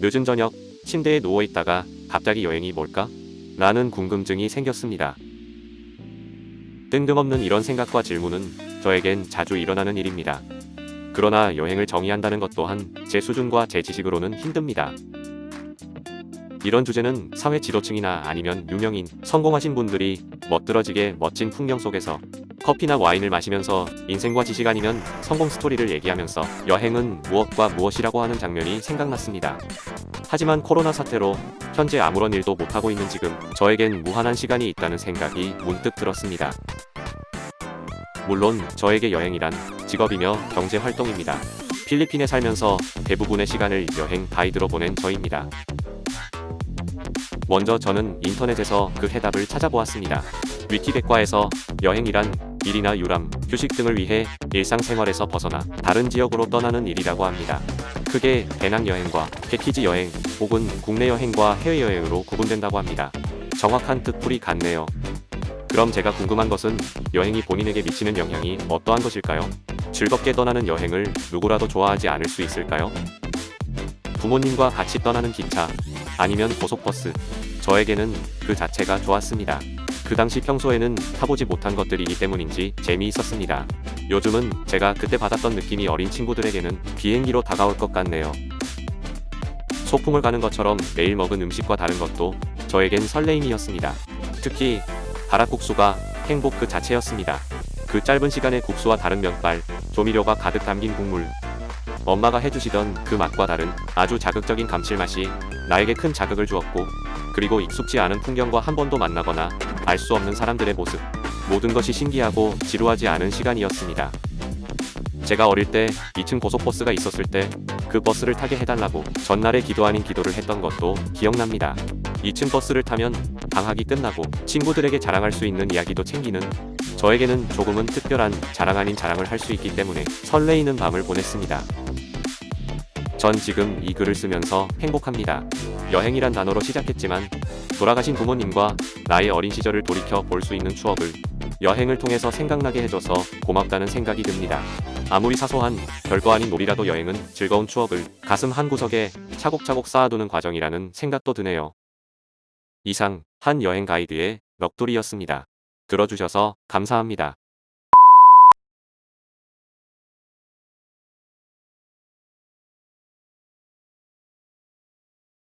늦은 저녁 침대에 누워 있다가 갑자기 여행이 뭘까? 라는 궁금증이 생겼습니다. 뜬금없는 이런 생각과 질문은 저에겐 자주 일어나는 일입니다. 그러나 여행을 정의한다는 것 또한 제 수준과 제 지식으로는 힘듭니다. 이런 주제는 사회 지도층이나 아니면 유명인, 성공하신 분들이 멋들어지게 멋진 풍경 속에서 커피나 와인을 마시면서 인생과 지식 아니면 성공 스토리를 얘기하면서 여행은 무엇과 무엇이라고 하는 장면이 생각났습니다. 하지만 코로나 사태로 현재 아무런 일도 못하고 있는 지금 저에겐 무한한 시간이 있다는 생각이 문득 들었습니다. 물론 저에게 여행이란 직업이며 경제 활동입니다. 필리핀에 살면서 대부분의 시간을 여행 가이드로 보낸 저입니다. 먼저 저는 인터넷에서 그 해답을 찾아보았습니다. 위키백과에서 여행이란 일이나 유람, 휴식 등을 위해 일상생활에서 벗어나 다른 지역으로 떠나는 일이라고 합니다. 크게 배낭여행과 패키지 여행 혹은 국내 여행과 해외여행으로 구분된다고 합니다. 정확한 뜻풀이 같네요. 그럼 제가 궁금한 것은 여행이 본인에게 미치는 영향이 어떠한 것일까요? 즐겁게 떠나는 여행을 누구라도 좋아하지 않을 수 있을까요? 부모님과 같이 떠나는 기차, 아니면 고속버스. 저에게는 그 자체가 좋았습니다. 그 당시 평소에는 타보지 못한 것들이기 때문인지 재미있었습니다. 요즘은 제가 그때 받았던 느낌이 어린 친구들에게는 비행기로 다가올 것 같네요. 소풍을 가는 것처럼 매일 먹은 음식과 다른 것도 저에겐 설레임이었습니다. 특히 가락국수가 행복 그 자체였습니다. 그 짧은 시간에 국수와 다른 면발, 조미료가 가득 담긴 국물. 엄마가 해주시던 그 맛과 다른 아주 자극적인 감칠맛이 나에게 큰 자극을 주었고, 그리고 익숙지 않은 풍경과 한 번도 만나거나 알 수 없는 사람들의 모습. 모든 것이 신기하고 지루하지 않은 시간이었습니다. 제가 어릴 때 2층 고속버스가 있었을 때 그 버스를 타게 해달라고 전날에 기도 아닌 기도를 했던 것도 기억납니다. 2층 버스를 타면 방학이 끝나고 친구들에게 자랑할 수 있는 이야기도 챙기는 저에게는 조금은 특별한 자랑 아닌 자랑을 할 수 있기 때문에 설레이는 밤을 보냈습니다. 전 지금 이 글을 쓰면서 행복합니다. 여행이란 단어로 시작했지만 돌아가신 부모님과 나의 어린 시절을 돌이켜 볼 수 있는 추억을 여행을 통해서 생각나게 해줘서 고맙다는 생각이 듭니다. 아무리 사소한 별거 아닌 놀이라도 여행은 즐거운 추억을 가슴 한 구석에 차곡차곡 쌓아두는 과정이라는 생각도 드네요. 이상 한 여행 가이드의 넋돌이였습니다. 들어주셔서 감사합니다.